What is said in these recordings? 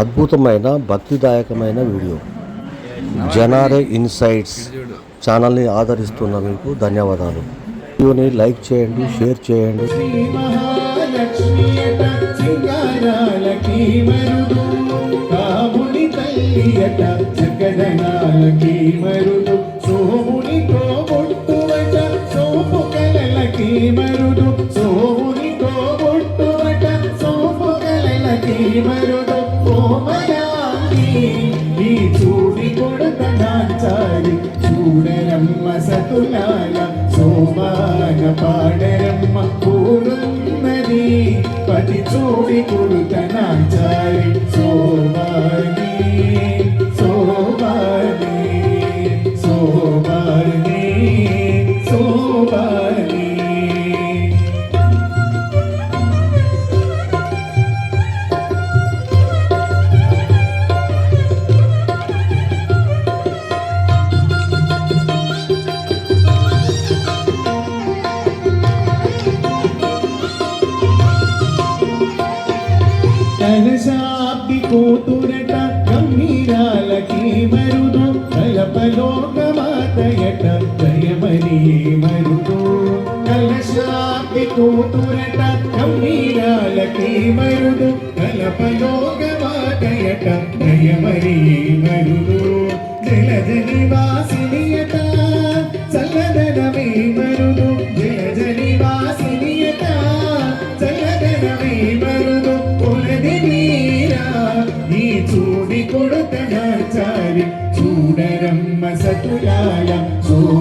అద్భుతమైన భక్తిదాయకమైన video. జనారే insights ఛానల్ని ఆదరిస్తున్న మీకు ధన్యవాదాలు. వీడియోని లైక్ చేయండి షేర్ చేయండి. പാടരമ്മ കൂടുന്നതി പതിച്ചോടി കൊടുത്തനാൾ కలశాబ్ది కూతురట గంభీరాలకి మరుదు. కలపలోకమాతయట దయమని మరుదు. కలశాబ్ది కూతురట గంభీరాలకి మరుదు. కలపలోకమాతయట దయమని మరుదు. జలజని వాసినియట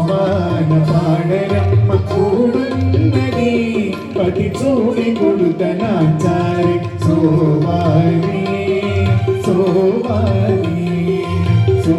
అవమాన పాడరమ్మ కూడున్నది పతి చూడి కొడుతనాచారి సోవారి సోవారి సో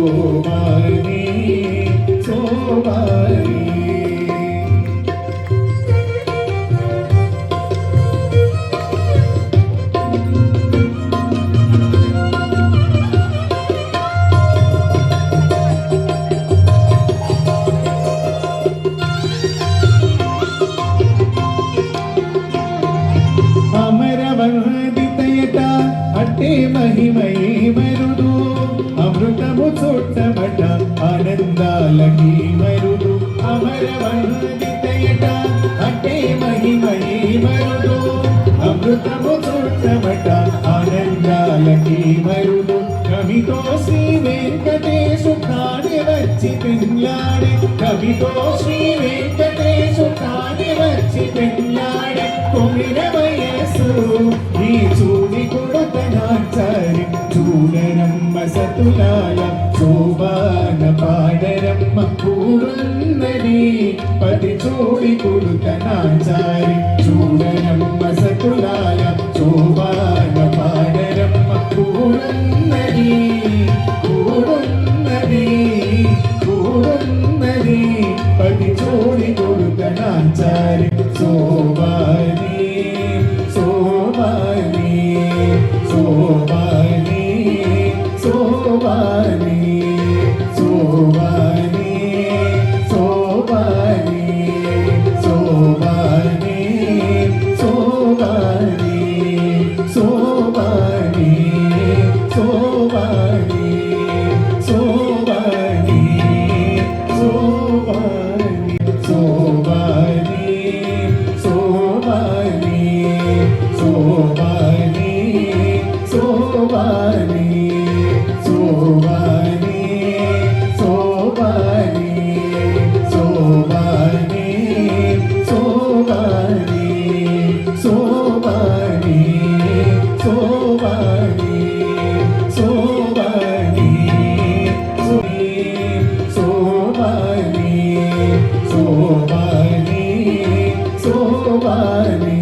అమృతము చుట్టమట ఆనందాలకి మరుదు కవితో శ్రీ వెంకటేశు కాని వచ్చి పెళ్ళాడే కవితో శ్రీ వెంకటేశు కాని వచ్చి పెళ్ళాడే కొమిర వయస్సు ఈ చూడి కొడతనాచారి చూడరమ్మ సతులాల శోభాన పాడరమ్మ కూడున్నది పది చూడి కొడుతనాచారి చూడరమ్మ കൊടുക്കണാചാരി സോമാരി സോമാരി സോമാരി സോമാരി സോമാരി സോമാരി സോമാരി സോമാരി സോ So by me, so by me, so by me, so by me.